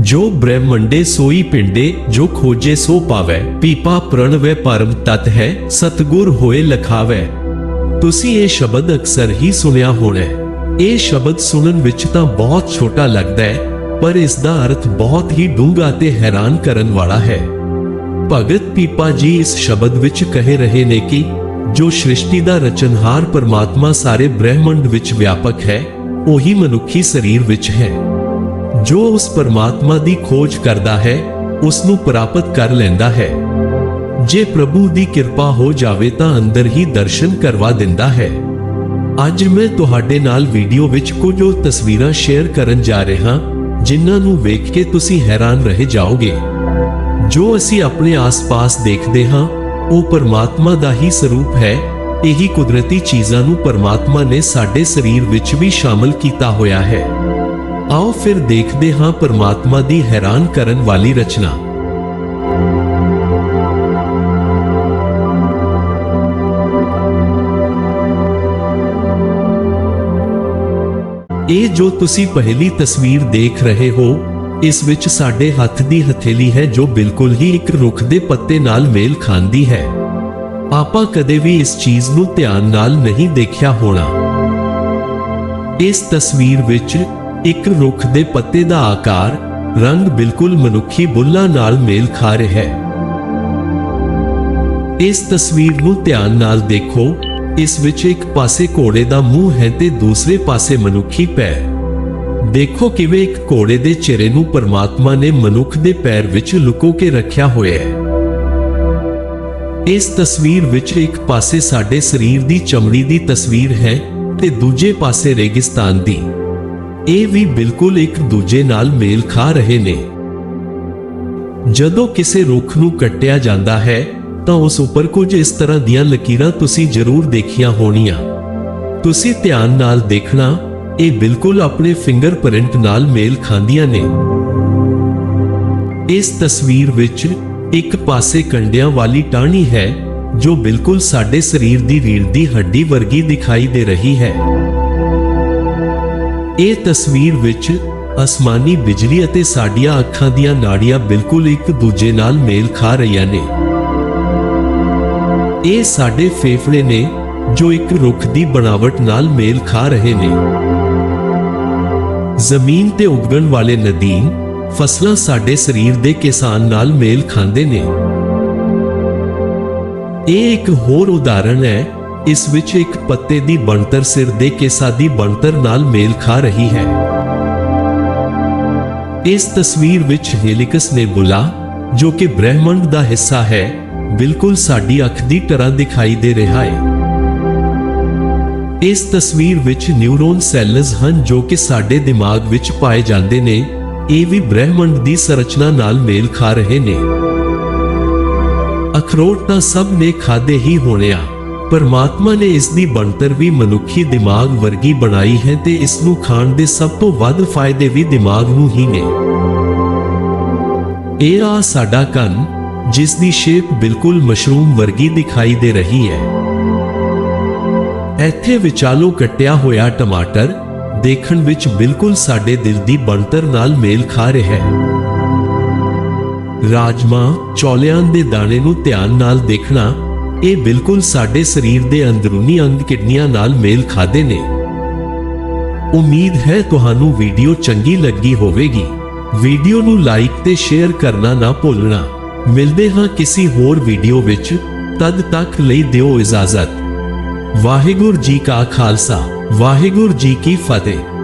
ਜੋ ਬ੍ਰਹਮੰਡੇ ਸੋਈ ਪਿੰਡੇ, ਜੋ ਖੋਜੇ ਸੋ ਪਾਵੈ। ਪੀਪਾ ਪ੍ਰਣਵੈ ਪਰਮ ਤਤ ਹੈ, ਸਤਗੁਰ ਹੋਏ ਲਖਾਵੈ। ਤੁਸੀਂ ਇਹ ਸ਼ਬਦ ਅਕਸਰ ਹੀ ਸੁਣਿਆ ਹੋਣਾ ਇਹ ਸ਼ਬਦ ਸੁਣਨ ਵਿੱਚ ਤਾਂ ਬਹੁਤ ਛੋਟਾ ਲੱਗਦਾ ਹੈ, ਪਰ ਇਸ ਦਾ ਅਰਥ ਬਹੁਤ ਹੀ ਡੂੰਘਾ ਤੇ ਹੈਰਾਨ ਕਰਨ ਵਾਲਾ ਹੈ। ਭਗਤ ਪੀਪਾ ਜੀ ਇਸ ਸ਼ਬਦ ਵਿੱਚ ਕਹਿ ਰਹੇ ਨੇ ਕਿ, ਜੋ ਸ੍ਰਿਸ਼ਟੀ ਦਾ ਰਚਨਹਾਰ ਪਰਮਾਤਮਾ ਸਾਰੇ ਬ੍ਰਹਿਮੰਡ ਵਿੱਚ ਵਿਆਪਕ ਹੈ, ਉਹੀ ਮਨੁੱਖੀ ਸਰੀਰ ਵਿੱਚ ਹੈ। ਜੋ ਉਸ ਪਰਮਾਤਮਾ ਦੀ ਖੋਜ ਕਰਦਾ ਹੈ ਉਸ ਨੂੰ ਪ੍ਰਾਪਤ ਕਰ ਲੈਂਦਾ ਹੈ। ਜੇ ਪ੍ਰਭੂ ਦੀ ਕਿਰਪਾ ਹੋ ਜਾਵੇ ਤਾਂ ਅੰਦਰ ਹੀ ਦਰਸ਼ਨ ਕਰਵਾ ਦਿੰਦਾ ਹੈ। ਅੱਜ ਮੈਂ ਤੁਹਾਡੇ ਨਾਲ ਵੀਡੀਓ ਵਿੱਚ ਕੁਝ ਉਹ ਤਸਵੀਰਾਂ ਸ਼ੇਅਰ ਕਰਨ ਜਾ ਰਿਹਾ, ਜਿਨ੍ਹਾਂ ਨੂੰ ਵੇਖ ਕੇ ਤੁਸੀਂ ਹੈਰਾਨ ਰਹਿ ਜਾਓਗੇ। ਜੋ ਅਸੀਂ ਆਪਣੇ ਆਸ-ਪਾਸ ਦੇਖਦੇ ਹਾਂ, ਉਹ ਪਰਮਾਤਮਾ ਦਾ ਹੀ ਸਰੂਪ ਹੈ। ਇਹੀ ਕੁਦਰਤੀ ਚੀਜ਼ਾਂ ਨੂੰ ਪਰਮਾਤਮਾ ਨੇ ਸਾਡੇ ਸਰੀਰ ਵਿੱਚ ਵੀ ਸ਼ਾਮਲ ਕੀਤਾ ਹੋਇਆ ਹੈ। ਆਓ ਫਿਰ ਦੇਖਦੇ ਹਾਂ ਪਰਮਾਤਮਾ ਦੀ ਹੈਰਾਨ ਕਰਨ ਵਾਲੀ ਰਚਨਾ। ਇਹ ਜੋ ਤੁਸੀਂ ਪਹਿਲੀ ਤਸਵੀਰ ਦੇਖ ਰਹੇ ਹੋ, ਇਸ ਵਿੱਚ ਸਾਡੇ ਹੱਥ ਦੀ ਹਥੇਲੀ ਹੈ ਜੋ ਬਿਲਕੁਲ ਹੀ ਇੱਕ ਰੁੱਖ ਦੇ ਪੱਤੇ ਨਾਲ ਮੇਲ ਖਾਂਦੀ ਹੈ। ਆਪਾਂ ਕਦੇ ਵੀ ਇਸ ਚੀਜ਼ ਨੂੰ ਧਿਆਨ ਨਾਲ ਨਹੀਂ ਦੇਖਿਆ ਹੋਣਾ। ਇਸ ਤਸਵੀਰ ਵਿੱਚ ਇੱਕ ਰੁੱਖ ਦੇ ਪੱਤੇ ਦਾ ਆਕਾਰ ਰੰਗ ਬਿਲਕੁਲ ਮਨੁੱਖੀ ਬੁੱਲਾਂ ਨਾਲ ਮੇਲ ਖਾ ਰਿਹਾ ਹੈ। ਇਸ ਤਸਵੀਰ ਨੂੰ ਧਿਆਨ ਨਾਲ ਦੇਖੋ। ਇਸ ਵਿੱਚ ਇੱਕ ਪਾਸੇ ਘੋੜੇ ਦਾ ਮੂੰਹ ਹੈ ਤੇ ਦੂਸਰੇ ਪਾਸੇ ਮਨੁੱਖੀ ਪੈਰ। ਦੇਖੋ ਕਿਵੇਂ ਇੱਕ ਘੋੜੇ ਦੇ ਚਿਹਰੇ ਨੂੰ ਪਰਮਾਤਮਾ ਨੇ ਮਨੁੱਖ ਦੇ ਪੈਰ ਵਿੱਚ ਲੁਕੋ ਕੇ ਰੱਖਿਆ ਹੋਇਆ ਹੈ। ਇਸ ਤਸਵੀਰ ਵਿੱਚ ਇੱਕ ਪਾਸੇ ਸਾਡੇ ਸਰੀਰ ਦੀ ਚਮੜੀ ਦੀ ਤਸਵੀਰ ਹੈ ਤੇ ਦੂਜੇ ਪਾਸੇ ਰੇਗਿਸਤਾਨ ਦੀ। ਇਹ ਵੀ ਬਿਲਕੁਲ ਇੱਕ ਦੂਜੇ ਨਾਲ ਮੇਲ ਖਾ ਰਹੇ ਨੇ। ਜਦੋਂ ਕਿਸੇ ਰੁੱਖ ਨੂੰ ਕੱਟਿਆ ਜਾਂਦਾ ਹੈ, ਤਾਂ ਉਸ ਉੱਪਰ ਕੁਝ ਇਸ ਤਰ੍ਹਾਂ ਦੀਆਂ ਲਕੀਰਾਂ ਤੁਸੀਂ ਜ਼ਰੂਰ ਦੇਖੀਆਂ ਹੋਣੀਆਂ। ਤੁਸੀਂ ਧਿਆਨ ਨਾਲ ਦੇਖਣਾ, ਇਹ ਬਿਲਕੁਲ ਆਪਣੇ ਫਿੰਗਰਪ੍ਰਿੰਟ ਨਾਲ ਮੇਲ ਖਾਂਦੀਆਂ ਨੇ। ਇਸ ਤਸਵੀਰ ਵਿੱਚ ਇੱਕ ਪਾਸੇ ਕੰਡਿਆਂ ਵਾਲੀ ਟਾਹਣੀ ਹੈ, ਜੋ ਬਿਲਕੁਲ ਸਾਡੇ ਸਰੀਰ ਦੀ ਰੀੜ ਦੀ ਹੱਡੀ ਵਰਗੀ ਦਿਖਾਈ ਦੇ ਰਹੀ ਹੈ। ਇਹ ਤਸਵੀਰ ਵਿੱਚ ਅਸਮਾਨੀ ਬਿਜਲੀ ਅਤੇ ਸਾਡੀਆਂ ਅੱਖਾਂ ਦੀਆਂ ਨਾੜੀਆਂ ਬਿਲਕੁਲ ਇੱਕ ਦੂਜੇ ਨਾਲ ਮੇਲ ਖਾ ਰਹੀਆਂ ਨੇ। ਇਹ ਸਾਡੇ ਫੇਫੜੇ ਨੇ ਜੋ ਇੱਕ ਰੁੱਖ ਦੀ ਬਣਾਵਟ ਨਾਲ ਮੇਲ ਖਾ ਰਹੇ ਨੇ। ਜ਼ਮੀਨ ਤੇ ਉਗਣ ਵਾਲੇ ਨਦੀਨ ਫਸਲਾਂ ਸਾਡੇ ਸਰੀਰ ਦੇ ਕਿਸਾਨ ਨਾਲ ਮੇਲ ਖਾਂਦੇ ਨੇ। ਇਹ ਇੱਕ ਹੋਰ ਉਦਾਹਰਣ ਹੈ ਇਸ ਵਿੱਚ ਇੱਕ ਪੱਤੇ ਦੀ ਬਣਤਰ ਸਿਰ ਦੇ ਕੇਸਾਂ ਦੀ ਬਣਤਰ ਨਾਲ ਮੇਲ ਖਾ ਰਹੀ ਹੈ। ਇਸ ਤਸਵੀਰ ਵਿੱਚ ਹੈਲਿਕਸ ਨੇਬੁਲਾ ਜੋ ਕਿ ਬ੍ਰਹਿਮੰਡ ਦਾ ਹਿੱਸਾ ਹੈ, ਬਿਲਕੁਲ ਸਾਡੀ ਅੱਖ ਦੀ ਤਰ੍ਹਾਂ ਦਿਖਾਈ ਦੇ ਰਿਹਾ ਹੈ। ਇਸ ਤਸਵੀਰ ਵਿੱਚ ਨਿਊਰੋਨ ਸੈਲਸ ਹਨ, ਜੋ ਕਿ ਸਾਡੇ ਦਿਮਾਗ ਵਿੱਚ ਪਾਏ ਜਾਂਦੇ ਨੇ। ਇਹ ਵੀ ਬ੍ਰਹਿਮੰਡ ਦੀ ਸੰਰਚਨਾ ਨਾਲ ਮੇਲ ਖਾ ਰਹੇ ਨੇ। ਅਖਰੋਟ ਤਾਂ ਸਭ ਨੇ ਖਾਦੇ ਹੀ ਹੋਣੇ ਆ। ਪਰਮਾਤਮਾ ਨੇ ਇਸ ਦੀ ਬਣਤਰ ਵੀ ਮਨੁੱਖੀ ਦਿਮਾਗ ਵਰਗੀ ਬਣਾਈ ਹੈ ਤੇ ਇਸ ਨੂੰ ਖਾਣ ਦੇ ਸਭ ਤੋਂ ਵੱਧ ਫਾਇਦੇ ਵੀ ਦਿਮਾਗ ਨੂੰ ਹੀ ਨੇ। ਇਹ ਆ ਸਾਡਾ ਕੰਨ ਜਿਸ ਦੀ ਸ਼ੇਪ ਬਿਲਕੁਲ ਮਸ਼ਰੂਮ ਵਰਗੀ ਦਿਖਾਈ ਦੇ ਰਹੀ ਹੈ। ਇੱਥੇ ਵਿਚਾਲੋ ਕੱਟਿਆ ਹੋਇਆ ਟਮਾਟਰ ਦੇਖਣ ਵਿੱਚ ਬਿਲਕੁਲ ਸਾਡੇ ਦਿਲ ਦੀ ਬਣਤਰ ਨਾਲ ਮੇਲ ਖਾ ਰਿਹਾ ਹੈ। ਰਾਜਮਾ ਚੌਲਿਆਂ ਦੇ ਦਾਣੇ ਨੂੰ ਧਿਆਨ ਨਾਲ ਦੇਖਣਾ ਇਹ ਬਿਲਕੁਲ ਸਾਡੇ ਸਰੀਰ ਦੇ ਅੰਦਰੂਨੀ ਅੰਗ ਕਿਡਨੀਆਂ ਨਾਲ ਮੇਲ ਖਾਦੇ ਨੇ। ਉਮੀਦ ਹੈ ਤੁਹਾਨੂੰ ਵੀਡੀਓ ਚੰਗੀ ਲੱਗੀ ਹੋਵੇਗੀ। ਵੀਡੀਓ ਨੂੰ ਲਾਈਕ ਤੇ ਸ਼ੇਅਰ ਕਰਨਾ ਨਾ ਭੁੱਲਣਾ। ਮਿਲਦੇ ਹਾਂ ਕਿਸੇ ਹੋਰ ਵੀਡੀਓ ਵਿੱਚ। ਤਦ ਤੱਕ ਲਈ ਦਿਓ ਇਜਾਜ਼ਤ। ਵਾਹਿਗੁਰੂ ਜੀ ਕਾ ਖਾਲਸਾ। ਵਾਹਿਗੁਰੂ ਜੀ ਕੀ ਫਤਿਹ।